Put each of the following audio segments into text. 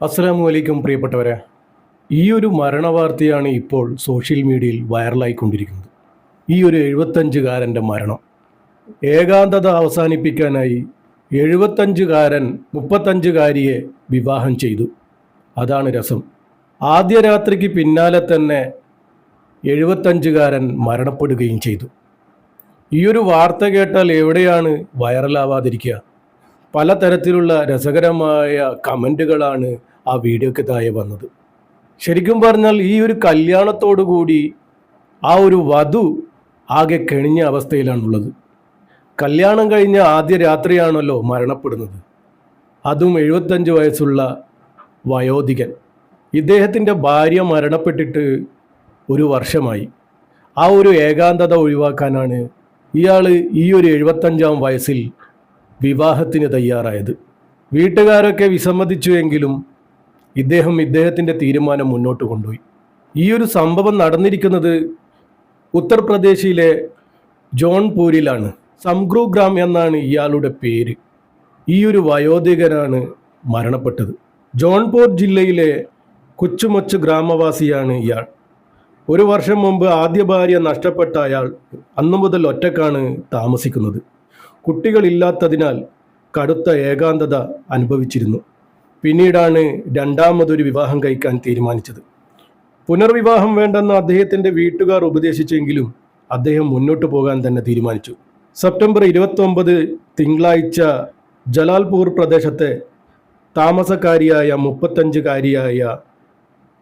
അസ്സലാമു വലൈക്കും പ്രിയപ്പെട്ടവരെ. ഈ ഒരു മരണവാർത്തയാണ് ഇപ്പോൾ സോഷ്യൽ മീഡിയയിൽ വൈറലായിക്കൊണ്ടിരിക്കുന്നത്. ഈ ഒരു എഴുപത്തഞ്ചുകാരന്റെ മരണം. ഏകാന്തത അവസാനിപ്പിക്കാനായി എഴുപത്തഞ്ചുകാരൻ മുപ്പത്തഞ്ചുകാരിയെ വിവാഹം ചെയ്തു. അതാണ് രസം. ആദ്യ രാത്രിക്ക് പിന്നാലെ തന്നെ എഴുപത്തഞ്ചുകാരൻ മരണപ്പെടുകയും ചെയ്തു. ഈ ഒരു വാർത്ത കേട്ടാൽ എവിടെയാണ് വൈറലാവാതിരിക്കുക? പലതരത്തിലുള്ള രസകരമായ കമന്റുകളാണ് ആ വീഡിയോക്ക് താഴെ വന്നത്. ശരിക്കും പറഞ്ഞാൽ ഈ ഒരു കല്യാണത്തോടു കൂടി ആ ഒരു വധു ആകെ കെണിഞ്ഞ അവസ്ഥയിലാണുള്ളത്. കല്യാണം കഴിഞ്ഞ ആദ്യ രാത്രിയാണല്ലോ മരണപ്പെടുന്നത്. അതും എഴുപത്തഞ്ച് വയസ്സുള്ള വയോധികൻ. ഇദ്ദേഹത്തിന്റെ ഭാര്യ മരണപ്പെട്ടിട്ട് ഒരു വർഷമായി. ആ ഒരു ഏകാന്തത ഒഴിവാക്കാനാണ് ഇയാൾ ഈ ഒരു എഴുപത്തഞ്ചാം വയസ്സിൽ വിവാഹത്തിന് തയ്യാറായത്. വീട്ടുകാരൊക്കെ വിസമ്മതിച്ചുവെങ്കിലും ഇദ്ദേഹം ഇദ്ദേഹത്തിന്റെ തീരുമാനം മുന്നോട്ട് കൊണ്ടുപോയി. ഈ ഒരു സംഭവം നടന്നിരിക്കുന്നത് ഉത്തർപ്രദേശിലെ ജോൺപൂരിലാണ്. സംഗ്രൂ ഗ്രാം എന്നാണ് ഇയാളുടെ പേര്. ഈ ഒരു വയോധികനാണ് മരണപ്പെട്ടത്. ജോൺപൂർ ജില്ലയിലെ കൊച്ചുമൊച്ച് ഗ്രാമവാസിയാണ് ഇയാൾ. ഒരു വർഷം മുമ്പ് ആദ്യ ഭാര്യ നഷ്ടപ്പെട്ട അയാൾ അന്നു മുതൽ ഒറ്റക്കാണ് താമസിക്കുന്നത്. കുട്ടികളില്ലാത്തതിനാൽ കടുത്ത ഏകാന്തത അനുഭവിച്ചിരുന്നു. പിന്നീടാണ് രണ്ടാമതൊരു വിവാഹം കഴിക്കാൻ തീരുമാനിച്ചത്. പുനർവിവാഹം വേണ്ടെന്ന് അദ്ദേഹത്തിന്റെ വീട്ടുകാർ ഉപദേശിച്ചെങ്കിലും അദ്ദേഹം മുന്നോട്ട് പോകാൻ തന്നെ തീരുമാനിച്ചു. സെപ്റ്റംബർ ഇരുപത്തൊമ്പത് തിങ്കളാഴ്ച ജലാൽപൂർ പ്രദേശത്തെ താമസക്കാരിയായ മുപ്പത്തഞ്ചുകാരിയായ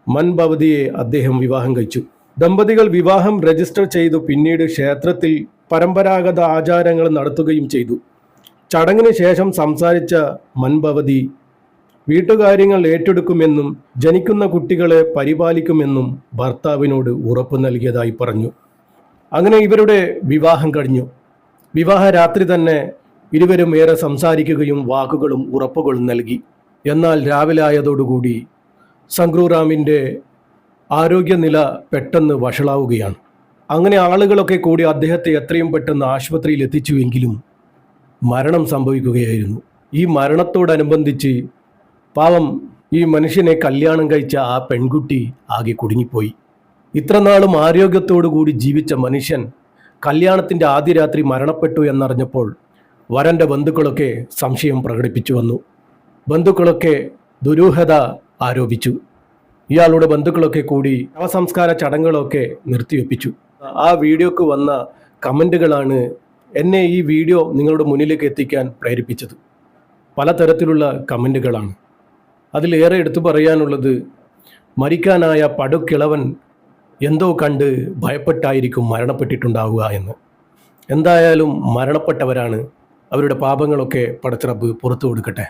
മൻഭവതിയെ അദ്ദേഹം വിവാഹം കഴിച്ചു. ദമ്പതികൾ വിവാഹം രജിസ്റ്റർ ചെയ്തു പിന്നീട് ക്ഷേത്രത്തിൽ പരമ്പരാഗത ആചാരങ്ങൾ നടത്തുകയും ചെയ്തു. ചടങ്ങിന് ശേഷം സംസാരിച്ച മൻഭവതി വീട്ടുകാര്യങ്ങൾ ഏറ്റെടുക്കുമെന്നും ജനിക്കുന്ന കുട്ടികളെ പരിപാലിക്കുമെന്നും ഭർത്താവിനോട് ഉറപ്പ് നൽകിയതായി പറഞ്ഞു. അങ്ങനെ ഇവരുടെ വിവാഹം കഴിഞ്ഞു. വിവാഹ രാത്രി തന്നെ ഇരുവരും ഏറെ സംസാരിക്കുകയും വാക്കുകളും ഉറപ്പുകളും നൽകി. എന്നാൽ രാവിലെ ആയതോടുകൂടി സംക്രൂറാമിന്റെ ആരോഗ്യനില പെട്ടെന്ന് വഷളാവുകയാണ്. അങ്ങനെ ആളുകളൊക്കെ കൂടി അദ്ദേഹത്തെ എത്രയും പെട്ടെന്ന് ആശുപത്രിയിൽ എത്തിച്ചുവെങ്കിലും മരണം സംഭവിക്കുകയായിരുന്നു. ഈ മരണത്തോടനുബന്ധിച്ച് പാവം ഈ മനുഷ്യനെ കല്യാണം കഴിച്ച ആ പെൺകുട്ടി ആകെ കുടുങ്ങിപ്പോയി. ഇത്രനാളും ആരോഗ്യത്തോടു കൂടി ജീവിച്ച മനുഷ്യൻ കല്യാണത്തിന്റെ ആദ്യ രാത്രി മരണപ്പെട്ടു എന്നറിഞ്ഞപ്പോൾ വരന്റെ ബന്ധുക്കളൊക്കെ സംശയം പ്രകടിപ്പിച്ചു വന്നു. ബന്ധുക്കളൊക്കെ ദുരൂഹത ആരോപിച്ചു. ഇയാളുടെ ബന്ധുക്കളൊക്കെ കൂടി ശവസംസ്കാര ചടങ്ങുകളൊക്കെ നിർത്തിവെപ്പിച്ചു. ആ വീഡിയോക്ക് വന്ന കമന്റുകളാണ് എന്നെ ഈ വീഡിയോ നിങ്ങളുടെ മുന്നിലേക്ക് എത്തിക്കാൻ പ്രേരിപ്പിച്ചത്. പലതരത്തിലുള്ള കമന്റുകളാണ് അതിലേറെ എടുത്തു പറയാനുള്ളത് മരിക്കാനായ പടുക്കിളവൻ എന്തോ കണ്ട് ഭയപ്പെട്ടായിരിക്കും മരണപ്പെട്ടിട്ടുണ്ടാവുക എന്ന്. എന്തായാലും മരണപ്പെട്ടവരാണ്. അവരുടെ പാപങ്ങളൊക്കെ പടച്ചിറപ്പ് പുറത്തു കൊടുക്കട്ടെ.